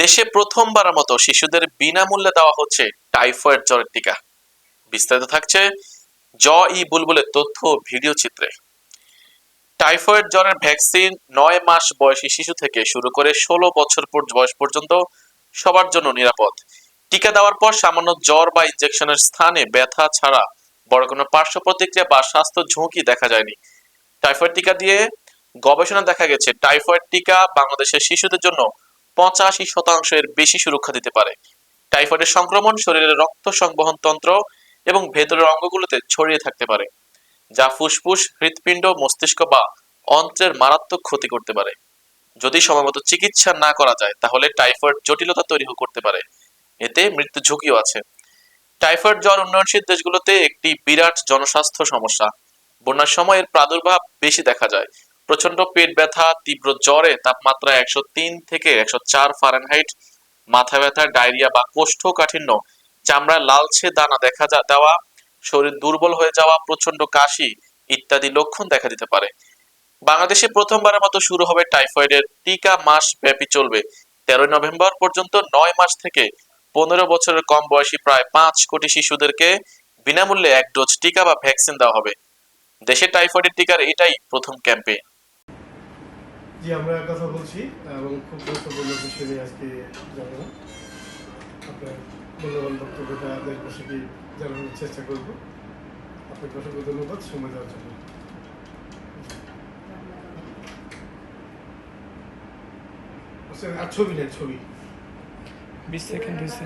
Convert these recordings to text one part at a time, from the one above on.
দেশে প্রথমবারের মতো শিশুদের বিনামূল্যে দেওয়া হচ্ছে টাইফয়েড জ্বরের টিকা। বিস্তারিত থাকছে জ ই বুলবুলের তথ্য ভিডিও চিত্রে। টাইফয়েড জ্বরের ভ্যাকসিন নয় মাস বয়সী শিশু থেকে শুরু করে ষোলো বছর বয়স পর্যন্ত সবার জন্য নিরাপদ। টিকা দেওয়ার পর সামান্য জ্বর বা ইনজেকশনের স্থানে ব্যথা ছাড়া বড় কোনো পার্শ্ব প্রতিক্রিয়া বা স্বাস্থ্য ঝুঁকি দেখা যায়নি। টাইফয়েড টিকা দিয়ে গবেষণা দেখা গেছে, টাইফয়েড টিকা বাংলাদেশের শিশুদের জন্য পঁচাশি শতাংশের বেশি সুরক্ষা দিতে পারে। টাইফয়েডের সংক্রমণ শরীরের রক্ত সংবহন তন্ত্র এবং ভেতরের অঙ্গগুলোতে ছড়িয়ে থাকতে পারে, যা ফুসফুস, হৃৎপিণ্ড, মস্তিষ্ক বা অন্ত্রের মারাত্মক ক্ষতি করতে পারে। যদি সময়মতো চিকিৎসা না করা যায়, তাহলে টাইফয়েড জটিলতা তৈরি করতে পারে। এতে মৃত্যু ঝুঁকিও আছে। টাইফয়েড জ্বর উন্নয়নশীল দেশগুলোতে একটি বিরাট জনস্বাস্থ্য সমস্যা। বন্যার সময় এর প্রাদুর্ভাব বেশি দেখা যায়। প্রচণ্ড পেট ব্যথা, তীব্র জ্বরে, তাপমাত্রা একশো তিন থেকে একশো চার ফারেনহাইট মাথা ব্যথা, ডায়রিয়া বা কোষ্ঠকাঠিন্য চামড়ায় লালচে দানা দেখা দেওয়া, শরীর দুর্বল হয়ে যাওয়া প্রচণ্ড কাশি ইত্যাদি লক্ষণ দেখা দিতে পারে। বাংলাদেশে প্রথমবারের মতো শুরু হবে টাইফয়েডের টিকা মাস ব্যাপী চলবে। তেরোই নভেম্বর পর্যন্ত নয় মাস থেকে পনেরো বছরের কম বয়সী প্রায় পাঁচ কোটি শিশুদেরকে বিনামূল্যে এক ডোজ টিকা বা ভ্যাকসিন দেওয়া হবে। দেশে টাইফয়েডের টিকার এটাই প্রথম ক্যাম্পেইন। জি আমরা কথা বলছি এবং খুব গুরুত্বপূর্ণ বিষয় নিয়ে আজকে জানাব আপনার মূল্যবান বক্তব্যটা দেশবাসীকে জানানোর চেষ্টা করব। আপনাকে অসংখ্য ধন্যবাদ সময় দেওয়ার জন্য। আচ্ছা, আর ছবি নেই ছবি। বিশ সেকেন্ড হয়েছে।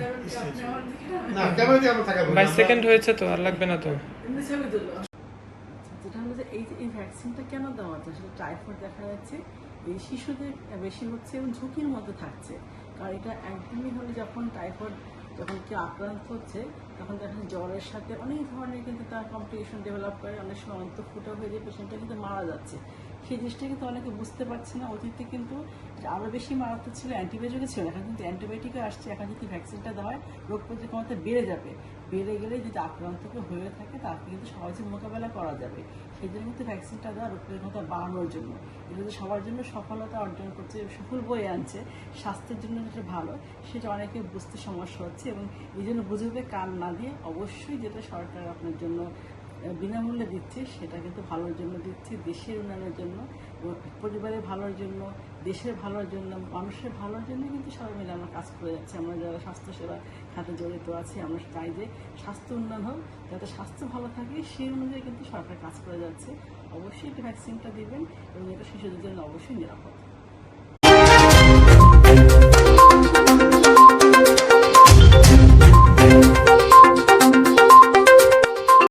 না ক্যামেরা দিয়ে আমরা থাকাবো না, বাইশ সেকেন্ড হয়েছে তো আর লাগবে না তো। হলো যে এই যে, এই ভ্যাকসিনটা কেন দেওয়া হচ্ছে? আসলে টাইফয়েড দেখা যাচ্ছে, এই শিশুদের বেশি হচ্ছে এবং ঝুঁকির মধ্যে থাকছে। কারণ এটা একদমই হলে যখন টাইফয়েড যখন কেউ আক্রান্ত হচ্ছে, তখন দেখা জ্বরের সাথে অনেক ধরনের কিন্তু তার কম্পিটিশন ডেভেলপ করে। অনেক সময় অন্তঃফুটা হয়ে যায় পেশেন্টটা কিন্তু মারা যাচ্ছে। সেই জিনিসটা কিন্তু অনেকে বুঝতে পারছে না। অতীতে কিন্তু আরও বেশি মারাত্মক ছিল অ্যান্টিবায়োটিকও ছিল এখন কিন্তু অ্যান্টিবায়োটিকও আসছে। এখন যদি ভ্যাকসিনটা দেওয়া হয়, রোগ প্রতিরোধ ক্ষমতা বেড়ে যাবে। বেড়ে গেলে যদি আক্রান্ত হয়ে থাকে, তাকে কিন্তু সহজে মোকাবেলা করা যাবে। সেই জন্য কিন্তু ভ্যাকসিনটা দেওয়া রোগ প্রতিরোধ ক্ষমতা বাড়ানোর জন্য। এটা যদি সবার জন্য সফলতা অর্জন করছে, সফল বয়ে আনছে, স্বাস্থ্যের জন্য যেটা ভালো, সেটা অনেকে বুঝতে সমস্যা হচ্ছে এবং এই জন্য বুঝবে কান না দিয়ে অবশ্যই যেটা সরকার আপনার জন্য বিনামূল্যে দিচ্ছে, সেটা কিন্তু ভালোর জন্য দিচ্ছে, দেশের উন্নয়নের জন্য পরিবারের ভালোর জন্য, দেশের ভালোর জন্য, মানুষের ভালোর জন্য কিন্তু সবাই মিলে আমরা কাজ করে যাচ্ছি। আমরা যারা স্বাস্থ্যসেবা খাতে জড়িত আছি, আমরা চাই যে স্বাস্থ্য উন্নয়ন হোক, যাতে স্বাস্থ্য ভালো থাকে, সেই অনুযায়ী কিন্তু সরকার কাজ করে যাচ্ছে। অবশ্যই একটি ভ্যাকসিনটা দিবেন, এবং এটা শিশুদের জন্য অবশ্যই নিরাপদ।